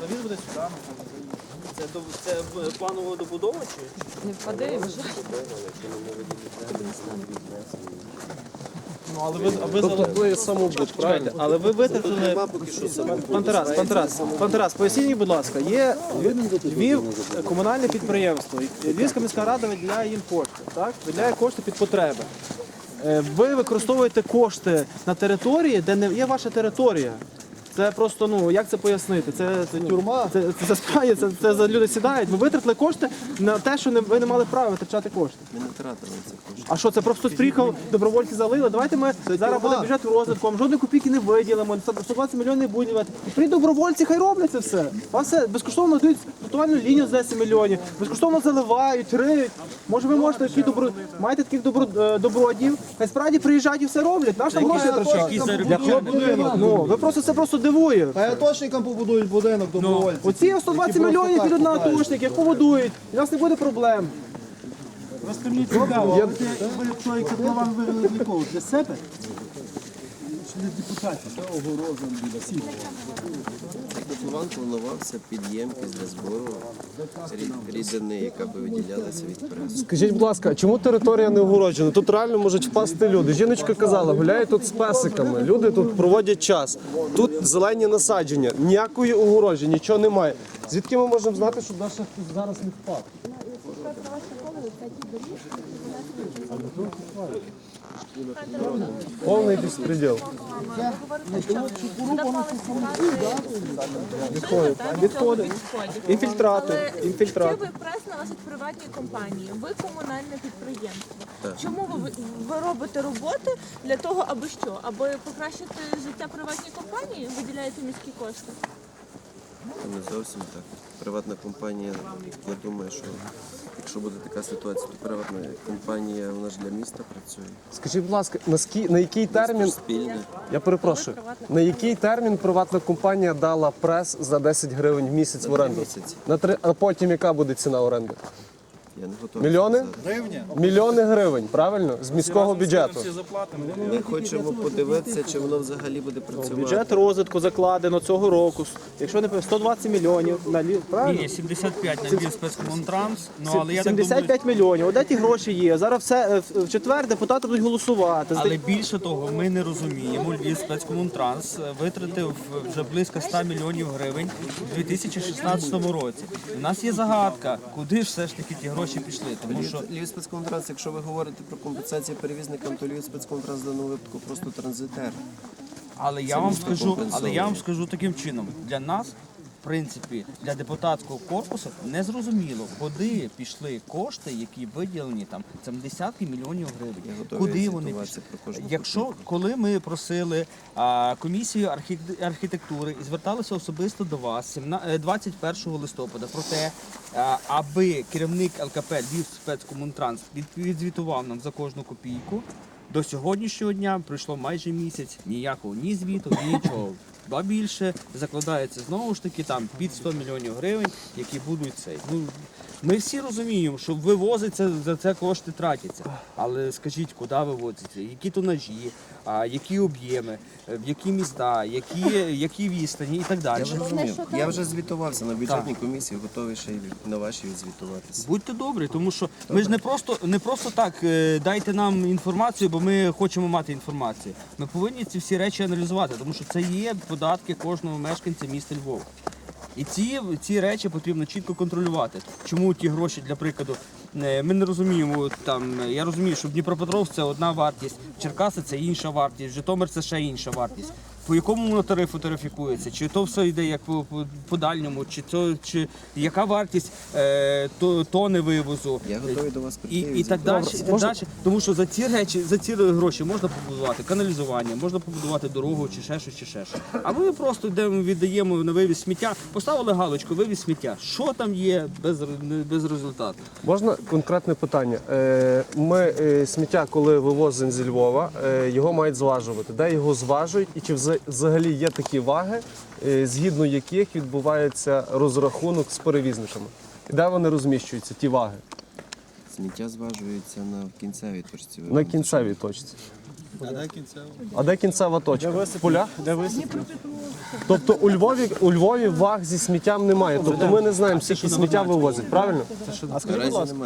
Завіз буде, сюди. ну, Це, планова добудова чи? Не впаде і вже. Ну, але ви, а ви Тобто ви самобут, правильно? Але ви витратили... Пан Тарас, пан Тарас, пан Тарас, поясніть, будь ласка, є Львів е, комунальне підприємство. Львівська міська рада виділяє їм кошти, так? Виділяє кошти під потреби. Е, Ви використовуєте кошти на території, де не є ваша територія. Це просто, ну, як це пояснити? Це, це тюрма, це, це, це, справді, це, це за люди сідають. Ви витратили кошти на те, що не, ви не мали права витрачати кошти. Ми не тратили це кошти. А що, це просто приїхав, добровольці залили? Давайте ми зараз буде бюджет розвитку, вам жодної копійки не виділимо, 120 мільйонів не будемо. давати. Прийдуть добровольці, хай роблять це все. Вам все безкоштовно дають рятувальну лінію з 10 мільйонів, безкоштовно заливають, риють. Може ви можете такі добро... маєте таких добро... е, добродіїв, хай справді приїжджають і все роблять. Наш там гроші витрачати. Ну, ви просто це просто дивує. Хай атошникам побудують будинок добровольців. Оці 120 мільйонів підуть на атошник, їх побудують, і у нас не буде проблем. Просто мені цікаво, а ви, ви що і котлован вирили для кого? Для себе? Чи для депутатів? Котлован планувався під ємкість для збору рідини, яка би виділялася від пресу. Скажіть, будь ласка, чому територія не огороджена? Тут реально можуть впасти люди. Жіночка казала, гуляє тут з песиками. Люди тут проводять час. Тут зелені насадження, ніякої огорожі, нічого немає. Звідки ми можемо знати, що наше хтось зараз не впав? Повний безпреділ. Відходи. Інфільтрати. Інфільтрати. Це ви прес належить приватній компанії. Ви комунальне підприємство. Чому ви, ви робите роботи для того, аби що? Аби покращити життя приватній компанії? Виділяєте міські кошти? Це не зовсім так. Приватна компанія, я думаю, що якщо буде така ситуація, то приватна компанія вона ж для міста працює. Скажіть, будь ласка, на, скі... на який термін, Спільне. я перепрошую, на який термін приватна компанія дала прес за 10 гривень в місяць в оренду? місяці. На три, а потім яка буде ціна оренди? Я не готовий. Мільйони? сказати. Мільйони гривень, правильно? З міського бюджету. Ми хочемо подивитися, чи воно взагалі буде працювати. Бюджет розвитку закладено цього року. Якщо не пам'ятаю, 120 мільйонів на лі... правильно? Ні, 75 на Львів спецкомунтранс, ну але я так думаю, 75 мільйонів. От де ті гроші є. Зараз все е, в четвер депутати будуть голосувати. але більше того, ми не розуміємо. Львів спецкомунтранс витратив вже близько 100 мільйонів гривень у 2016 році. У нас є загадка, куди ж все ж таки ті гроші пішли, тому що Львів спецконтранс, якщо ви говорите про компенсацію перевізникам, то Львів спецконтранс в даному випадку просто транзитер. Але я вам скажу, але я вам скажу таким чином: для нас, в принципі, для депутатського корпусу не зрозуміло, куди пішли кошти, які виділені там це десятки мільйонів гривень. Куди вони пішли? Якщо коли ми просили а, комісію архі- архітектури і зверталися особисто до вас 17 е, 21 листопада про те, а, аби керівник ЛКП Львів спецкомунтранс відзвітував нам за кожну копійку. До сьогоднішнього дня пройшло майже місяць, ніякого ні звіту, нічого. Ба більше закладається знову ж таки там під 100 мільйонів гривень, які будуть цей. Ну ми всі розуміємо, що вивозиться за це кошти тратяться. Але скажіть, куди вивозиться, які тонажі, а які об'єми, е, в які міста, які, які відстані і так далі. Я вже розумію. Я вже звітувався на бюджетній комісії, готовий ще й на вашій відзвітуватися. Будьте добрі, тому що ми ж не просто не просто так е, дайте нам інформацію, бо ми хочемо мати інформацію. Ми повинні ці всі речі аналізувати, тому що це є податки кожного мешканця міста Львова. І ці, ці речі потрібно чітко контролювати. Чому ті гроші, для прикладу, ми не розуміємо. Там е, я розумію, що Дніпропетровськ це одна вартість, Черкаси це інша вартість, Житомир це ще інша вартість. По якому воно тарифу тарифікується? Чи то все йде як по, по, по дальньому, чи то чи яка вартість е, то, тони вивозу? Я готовий до вас прийти. І, і так далі, і так далі. Тому що за ці речі, за ці гроші можна побудувати каналізування, можна побудувати дорогу чи ще щось, чи ще щось. А ми просто йдемо, віддаємо на вивіз сміття, поставили галочку, вивіз сміття. Що там є без, без результату? Можна конкретне питання? Е, Ми е, сміття, коли вивозимо зі Львова, е, його мають зважувати. Де його зважують і чи вза- взагалі є такі ваги, е, згідно яких відбувається розрахунок з перевізниками? І де вони розміщуються, ті ваги? Сміття зважується на кінцевій точці. На кінцевій точці. А де кінцева точка? В полях? Де? Тобто у Львові у Львові ваг зі сміттям немає. Тобто ми не знаємо, скільки сміття вивозять, правильно? А скажіть, будь ласка.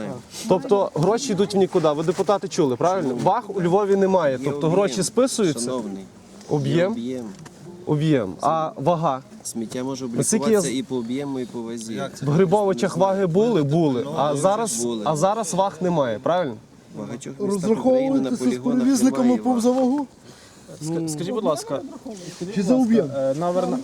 Тобто гроші йдуть в нікуди. Ви депутати чули, правильно? Ваг у Львові немає. Тобто гроші списуються, об'єм, об'єм. об'єм. А вага? Сміття може облікуватися я і по об'єму, і по вазі. В Грибовичах ваги були, були. А зараз, були. а зараз ваг немає, правильно? В багатьох містах України на Розраховуєтеся з полігонах перевізниками немає за вагу? скажіть, будь ласка, Чи за об'єм? е, на, Верна...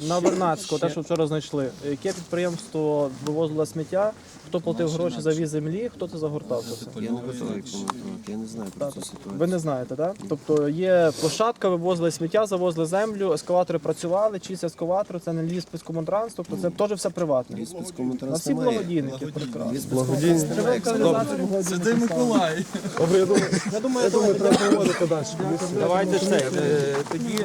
на Вернадського, те, що вчора знайшли, яке підприємство вивозило сміття, хто платив гроші за віз землі, хто це загортав? це все? Я не готовий коментувати, я не знаю про цю Ви не знаєте, так? Тобто є площадка, вивозили сміття, завозили землю, ескаватори працювали, чиїсь ескаватори, це не ліс спецкомунтранс, тобто це теж все приватне. Ліс На спецкомунтранс всі немає. благодійники, прекрасно. Ліс спецкомунтранс немає. Миколай. Добре, я думаю, Я думаю, треба проводити далі. Давайте все. е, Тоді